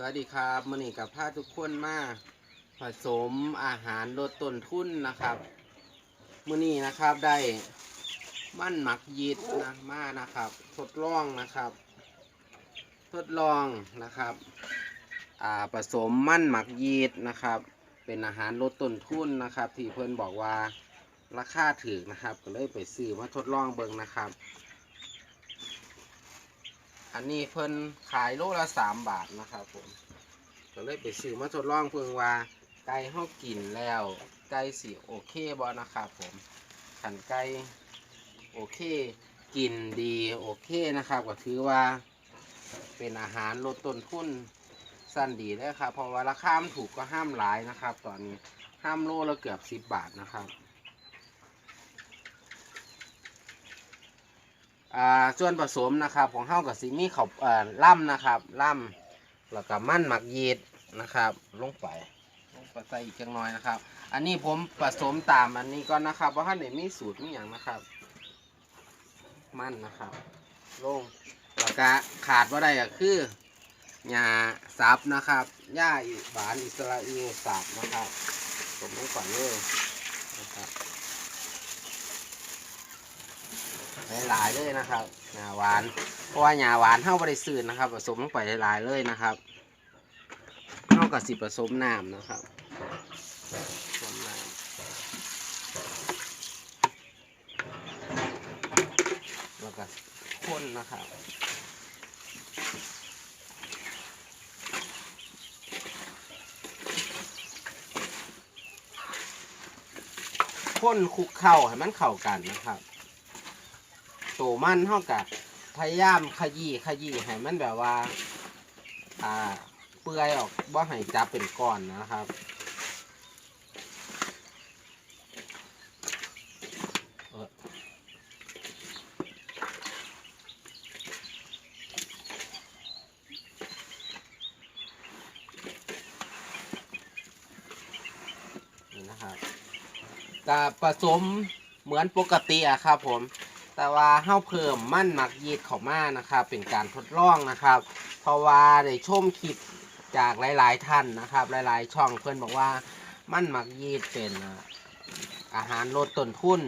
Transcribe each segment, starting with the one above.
สวัสดีครับมื่อนี้กับพาทุกคนมาผสมอาหารลดต้นทุนนะครับมื่อนี้นะครับได้มั่นหมักยีดนะมานะครับ ทดลองนะครับ ทดลองนะครับอ่าผสมมั่นหมักยีดนะครับ เป็นอาหารลดต้นทุนนะครับ ที่เพื่อนบอกว่าราคาถือนะครับ ก็เลยไปซื้อมาทดลองเบิ่งนะครับ อันนี้เพิ่นขายโลละสามบาทนะครับผมก็เลยไปซื้อมาทดลองเพิ่งว่าไก่เฮากินแล้วไก่สิโอเคบ่นะครับผมขันไก่โอเคกินดีโอเคนะครับก็ถือว่าเป็นอาหารลดต้นทุนสั้นดีเลยครับเพราะว่าราคาถูกก็ห้ามหลายนะครับ ตอนนี้ห้ามโลละเกือบสิบบาทนะครับ อ่าส่วนผสมนะครับของเฮากับซีมีเขาเอ่อล่ำนะครับล่ำแล้วก็มั่นหมักยีดนะครับลงไปลงไปใส่อีกจังน้อยนะครับ อันนี้ผมผสมตามอันนี้ก่อนนะครับเพราะท่านไหนมีสูตรมีอย่างนะครับ มั่นนะครับลงแล้วก็ขาดว่าได้ก็คือหญ้าสับนะครับหญ้าอิหวานอิสราเอลสับนะครับผมลงก่อนเลยนะครับ หลายๆเลยนะครับหญ้าหวาน เพราะว่าหญ้าหวานเท่าบริสุทธิ์นะครับ ผสมลงไปหลายๆเลยนะครับเท่ากับสิผสมน้ำนะครับผสมน้ำแล้วก็ข้นนะครับข้นคลุกเข้าให้มันเข้ากันนะครับ ตัวมันเท่ากับพยายามขยี้ขยี้ให้มันแบบว่า อ่า เปื่อยออกบ่ให้จับเป็นก้อนนะครับนี่นะครับกับผสมเหมือนปกติอะครับผม แต่ว่าเฮาเพิ่มมั่นหมักยีดเข้ามานะครับ เป็นการทดลองนะครับ เพราะว่าได้ชมคลิปจากหลาย ๆ ท่านนะครับ หลาย ๆ ช่องเพื่อนบอกว่ามั่นหมักยีดเป็นอาหารลดต้นทุน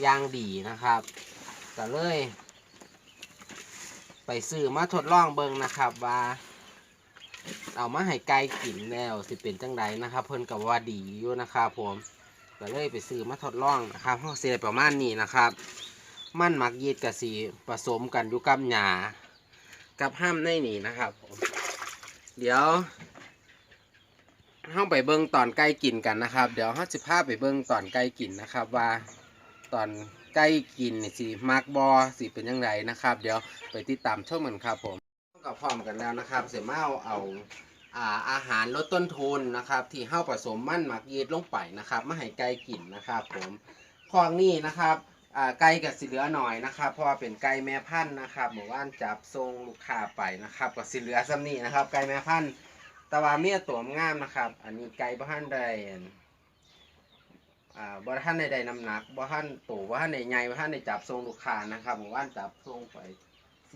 อย่างดีนะครับก็เลย ไปซื้อมาทดลองเบิ่งนะครับว่าเอามาให้ไก่กินแล้วสิเป็นจังไดนะครับ เพิ่นก็ว่าดีอยู่นะครับผมก็เลยไปซื้อมาทดลองนะครับเฮาสิได้ประมาณนี้นะครับ มันหมักยีดกับสีผสมกันอยู่กับหญ้ากับห้ามในนี่นะครับผมเดี๋ยวเฮาไปเบิ่งตอนใกล้กินกันนะครับ เดี๋ยวเฮาจะพาไปเบิ่งตอนใกล้กินนะครับ ว่าตอนใกล้กินนี่สิมักบอสิเป็นยังไงนะครับ เดี๋ยวไปติดตามชมกันครับผมก็พร้อมกันแล้วนะครับ เสร็จมาเอาเอาอาอาหารลดต้นทุนนะครับ ที่เฮาผสมมันหมักยีดลงไปนะครับมาให้ไก่กินนะครับ ผมคลองนี้นะครับ อ่าไก่กับสิเหลือหน่อยนะครับเพราะว่าเป็นไก่แม่พันธุ์นะครับหมู่บ้านจับทรงลูกค้าไปนะครับกับสิเหลือซ้ำนี่นะครับ ไก่แม่พันธุ์ตะวาเมียตัวงามนะครับ อันนี้ไก่บ่ทันได้อ่าบ่ทันได้ได้น้ำหนักบ่ทันโตบ่ทันได้ใหญ่บ่ทันได้จับทรงลูกค้านะครับหมู่บ้านจับทรงไป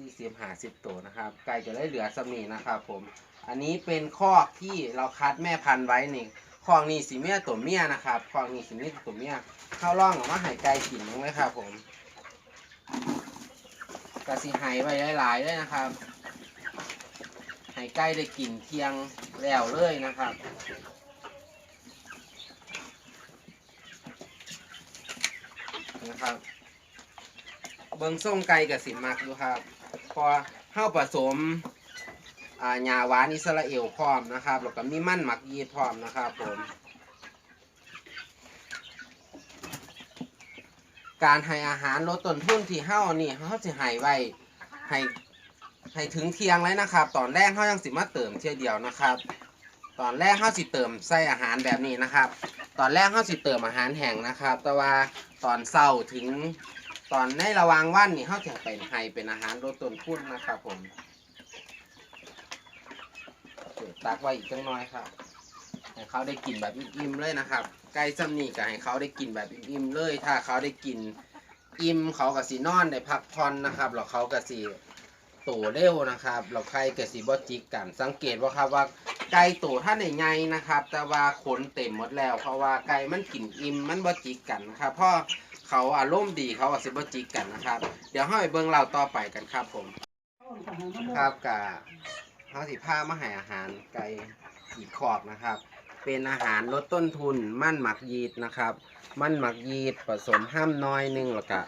40 50ตัวนะครับ ไก่ก็เลยเหลือซ้ำนี่นะครับ ผม อันนี้เป็นคอกที่เราคัดแม่พันธุ์ไว้นี่ คอกนี้สีเมียตัวเมียนะครับคอกนี้สีเมียตัวเมียเข้าร่องออกมาหายไก่กินมั้งไหมครับผมกระสีหายไปหลายๆเลยนะครับหายไก่ได้กินเทียงแล้วเลยนะครับนะครับเบิ้งส้มไก่กับสิมักดูครับ พอเข้าผสม อ่าหญ้าหวานอิสราเอลพร้อมนะครับแล้วก็มีมันหมักยีพร้อมนะครับผมการให้อาหารลดต้นทุนที่เฮานี่เฮาสิให้ไว้ให้ให้ถึงเที่ยงเลยนะครับ ตอนแรกเฮายังสิมาเติมเที่ยเดียวนะครับ ตอนแรกเฮาสิเติมใส่อาหารแบบนี้นะครับ ตอนแรกเฮาสิเติมอาหารแห้งนะครับ แต่ว่าตอนเช้าถึงตอนในระวางวันนี่เฮาจะเป็นให้เป็นอาหารลดต้นทุนนะครับผม ตักไว้อีกจังน้อยครับ ให้เขาได้กินแบบอิ่มๆเลยนะครับ ไก่ซ้ำนี่ก็ให้เขาได้กินแบบอิ่มๆเลย ถ้าเขาได้กินอิ่มเขาก็สินอนได้พักผ่อนนะครับแล้วเขาก็สิโตเร็วนะครับเราไข่กับสีบอจิกกัน สังเกตว่าครับว่าไก่โตท่านใหญ่ๆนะครับ แต่ว่าขนเต็มหมดแล้ว เพราะว่าไก่มันกินอิ่มมันบอจิกกันนะครับเพราะเขาอารมณ์ดีเขาอาจสิบอจิกกันนะครับ เดี๋ยวให้เบิ้งเราต่อไปกันครับผม ครับกับ เฮาสิพามาให้อาหารไก่อีกขอบนะครับ เป็นอาหารลดต้นทุนมั่นหมักยีดนะครับ มั่นหมักยีดผสมห้ามน้อยหนึงแล้วก็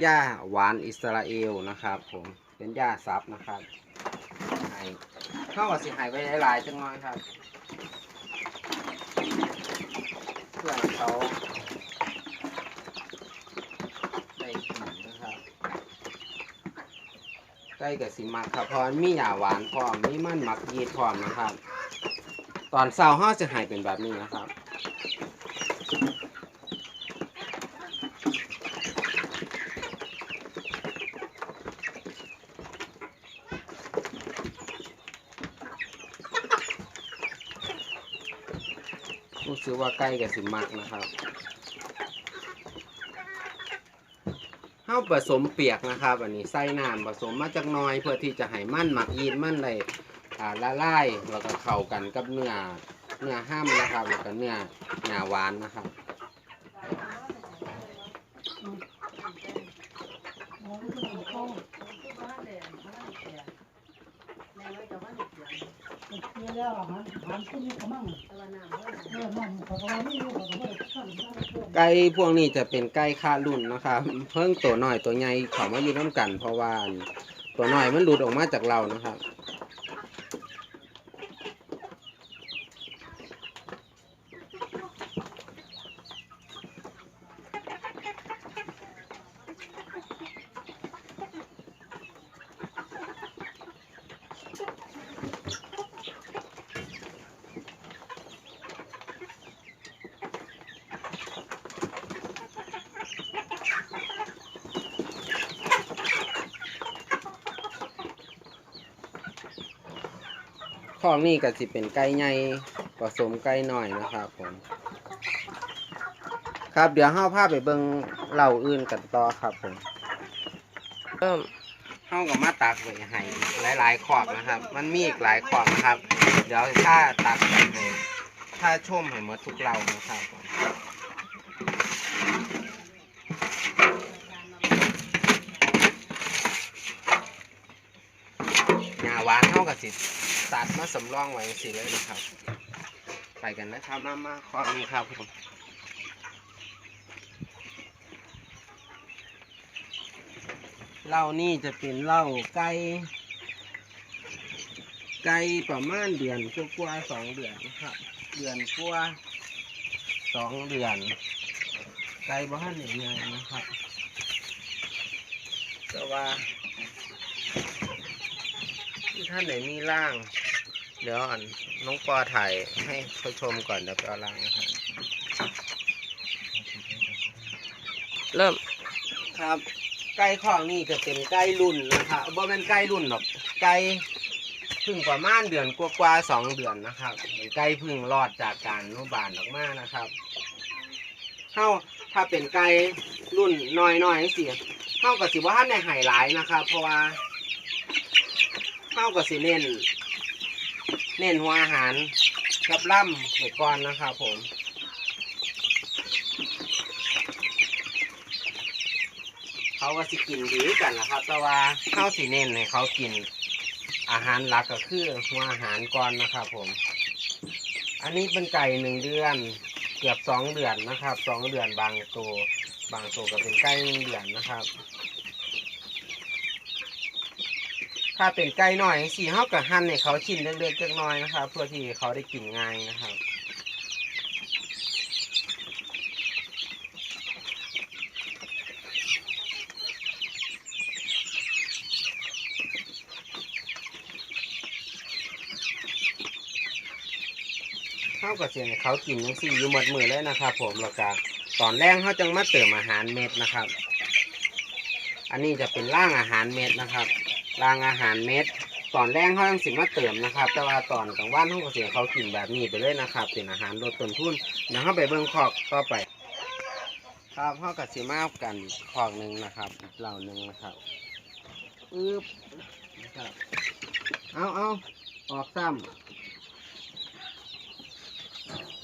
หญ้าหวานอิสราเอลนะครับ ผมเป็นหญ้าซับนะครับให้เข้ากับสิหายไว้หลายๆจังน้อยครับ เพื่อเขาได้กินนะครับ ใกล้กับสิมักครับเพราะมีหยาหวานพร้อมมีมันหมักยีดพร้อมนะครับ ตอนเช้าห้าจะหายเป็นแบบนี้นะครับรู้สึกว่าใกล้กับสิมักนะครับ ข้าวผสมเปียกนะครับ อันนี้ใส่น้ำผสมมาจากน้อย เพื่อที่จะให้มันหมักยีนมันเลยละลายแล้วก็เข้ากันกับเนื้อเนื้อห้ามนะครับแล้วก็เนื้อหนาหวานนะครับ ไก่พวกนี้จะเป็นไก่ค่ารุ่นนะครับ เพิ่งตัวน้อยตัวใหญ่เขามาอยู่น้ำกัน เพราะว่าตัวน้อยมันหลุดออกมาจากเรานะครับ ของนี่ก็สิเป็นไก่ใหญ่ผสมไก่หน่อยนะครับผมครับเดี๋ยวเฮาพาไปเบิ่งเหล่าอื่นกันต่อครับผมเริ่มเฮากับมาตักไว้ให้หลายๆขอบนะครับ มันมีอีกหลายขอบนะครับ เดี๋ยวถ้าตักไปถ้าชมให้หมดทุกเหล่านะครับผมหญ้าหวานเฮา กับสิตัดมาสำรองไว้สิเลยนะครับ ไปกันนะครับมามาขอบคุณครับผมเหล้านี่จะเป็นเหล้าไก่ไก่ประมาณเดือนกว่าสองเดือนนะครับ เดือนกว่าสองเดือน ไก่บ้านใหญ่ๆนะครับแต่ว่า ที่ท่านไหนมีร่าง เดี๋ยวอันน้องปอถ่ายให้เขาชมก่อนเดี๋ยวไปเอาร่างนะครับเริ่มครับ ไก่ของนี่จะเป็นไก่รุ่นนะครับบ่เป็นไก่รุ่นหรอกไก่เพึ่งประมาณเดือนกว่าๆสองเดือนนะครับเป็นไก่เพึ่งรอดจากการอนุบาลออกมานะครับเท่าถ้าเป็นไก่รุ่นน้อยๆสิเท่ากับสิว่าท่านในไฮไลท์นะครับ เพราะว่า เท่ากับสิเน้น เน้นหัวอาหารกับล่ำไปก่อนนะครับผมเขาก็สิกินดีกันนะครับ แต่ว่าเข้าสีเน้นให้เขากินอาหารหลักก็คือหัวอาหารก่อนนะครับผม อันนี้เป็นไก่หนึ่งเดือนเกือบสองเดือนนะครับสองเดือนบางตัวบางตัวก็เป็นไก่หนึ่งเดือนนะครับ ถ้าเป็นไก่หน้อยสี่เท่ากับหั่นให้เขาชิ้นเล็กๆจักหน้อยนะครับ เพื่อที่เขาได้กินง่ายนะครับเข้ากับเสียงเขากินยังสี่อยู่หมดมือเลยนะครับ ผมแล้วก็ตอนแรกเขาจังมาเติมอาหารเม็ดนะครับ อันนี้จะเป็นร่างอาหารเม็ดนะครับ รางอาหารเม็ดตอนแรกเขายังสิมาเติมนะครับ แต่ว่าตอนกลางวันเขาก็เสียเขากินแบบนี้ไปเลยนะครับเป็นอาหารลดต้นทุนเดี๋ยวเขาไปเบิ่งคอกต่อไป ครับเขากับสีมากันคอกหนึ่งนะครับเหล่าหนึ่งนะครับอึ๊บครับเอาเอาออกซ้ำ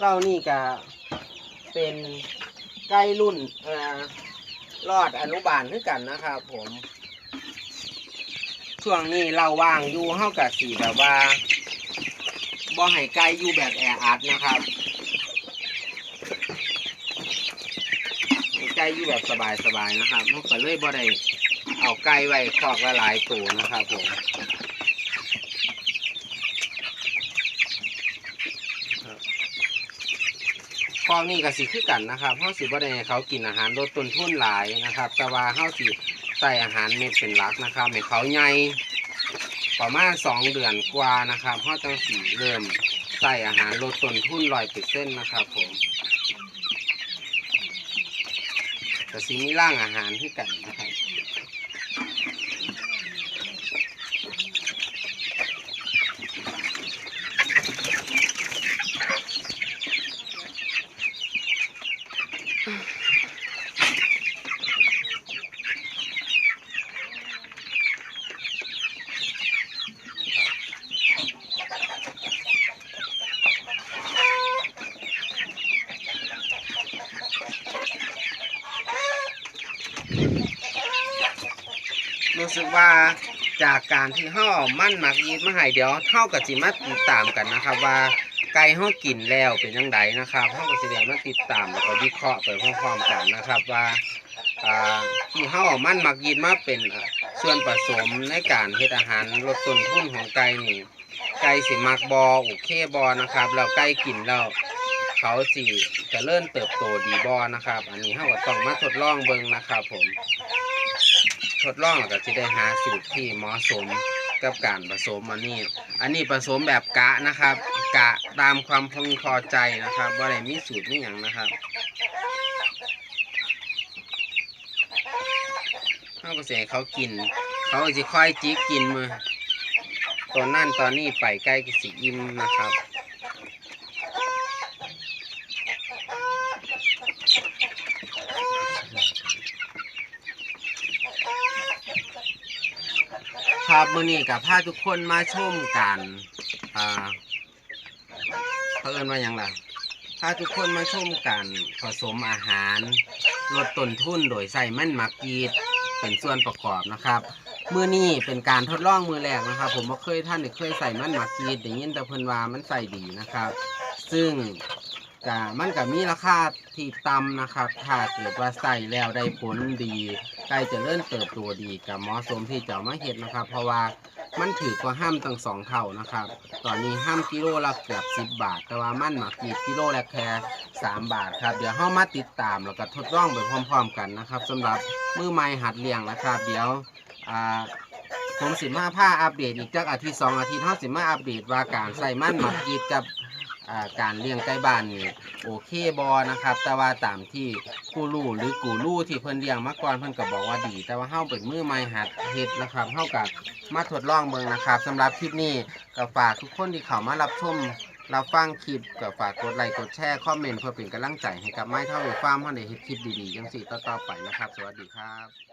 เรานี่ก็เป็นใกล้รุ่นเอ่อรอดอนุบาลด้วยกันนะครับ ผม ช่วงนี้เราว่างอยู่เท่ากับสีแบบว่าบ่ให้ไกลอยู่แบบแออัดนะครับให้ไกลอยู่แบบสบายๆนะครับมันก็เลยบ่ได้เอาไกลไว้คอกละหลายตัวนะครับผมครับคอกนี่ก็สิคือกันนะครับเฮาสิบ่ได้ให้เขากินอาหารลดต้นทุนหลายนะครับ แต่ว่าเฮาสิ ใส่อาหารเม็ดเป็นหลักนะครับให้เขาใหญ่ประมาณสองเดือนกว่านะครับพ่อจังสีเริ่มใส่อาหารลดต้นทุนลอยเปอร์เส้นนะครับผมแต่สีมีร่างอาหารที่กันนะครับ รู้สึกว่าจากการที่ห่อมั่นหมักยีดมาให้เดี๋ยวเท่ากับจิมาติดตามกันนะครับ ว่าไก่ห่อกินแล้วเป็นยังไงนะครับเท่ากับสิเดียมาติดตามแล้วก็วิเคราะห์ไปพร้อมๆกันนะครับว่าที่ห่อมั่นหมักยีดมาเป็นส่วนผสมในการเฮ็ดอาหารลดต้นทุนของไก่นี่ไก่สิมักบอโอเคบอนะครับแล้วไก่กินแล้วเขาสิจะเริ่มเติบโตดีบอนะครับ อันนี้เฮาก็ต้องมาทดลองเบิ่งนะครับผม ทดลองแล้วก็จะได้หาสูตรที่เหมาะสมกับการผสมอันนี้ อันนี้ผสมแบบกะนะครับ กะตามความพึงพอใจนะครับว่าอะไรมีสูตรนี่อย่างนะครับเขาก็เสียเขากิน เขาจะค่อยจิกกินมือตอนนั่นตอนนี้ไปใกล้กับสิอิ่มนะครับ ครับมื้อนี้กับพาทุกคนมาชมกันอ่าเพิ่นว่าหยังล่ะพาทุกคนมาชมกันผสมอาหารลดต้นทุนโดยใส่มันหมักยีดเป็นส่วนประกอบนะครับมื้อนี้เป็นการทดลองมือแรกนะครับ ผมบ่เคยท่านเคยใส่มันหมักยีดได้ยินแต่เพิ่นว่ามันใส่ดีนะครับ ซึ่ง กะมันก็มีราคาที่ต่ำนะครับ ถ้าเกิดว่าใส่แล้วได้ผลดีไก่จะเริ่มเติบโตดีกับเหมาะสมที่จะเอามาเห็ดนะครับ เพราะว่ามันถือกว่าห้ามตั้งสองเท่านะครับ ตอนนี้ห้ามกิโลละเกือบสิบบาท แต่ว่ามันหมักกีดกิโลละแค่สามบาทครับ เดี๋ยวเข้ามาติดตามแล้วก็ทดลองไปพร้อม ๆ กันนะครับสำหรับมือไม้หัดเลี้ยงนะครับ เดี๋ยวอ่าผมสิมาผ้าอัปเดตอีกจักอาทิตย์สองอาทิตย์เท่าสิมาอัปเดตว่าการใส่มันหมักกีดกับ อ่าการเลี้ยงไก่บ้านนี่โอเคบอนะครับ แต่ว่าตามที่กูรูหรือกูรูที่เพิ่นเลี้ยงมาก่อนเพิ่นก็บอกว่าดี แต่ว่าเฮาเป็นมือใหม่หัดเฮ็ดนะครับเฮากับมาทดลองเบิ่งนะครับสำหรับคลิปนี้ก็ฝากทุกคนที่เข้ามารับชมรับฟังคลิปก็ฝากกดไลค์กดแชร์คอมเมนต์เพื่อเป็นกำลังใจให้กับไม้เท่าหรือฟาร์มเฮาได้เฮ็ดคลิปดีๆจังซี่ต่อๆไปนะครับ สวัสดีครับ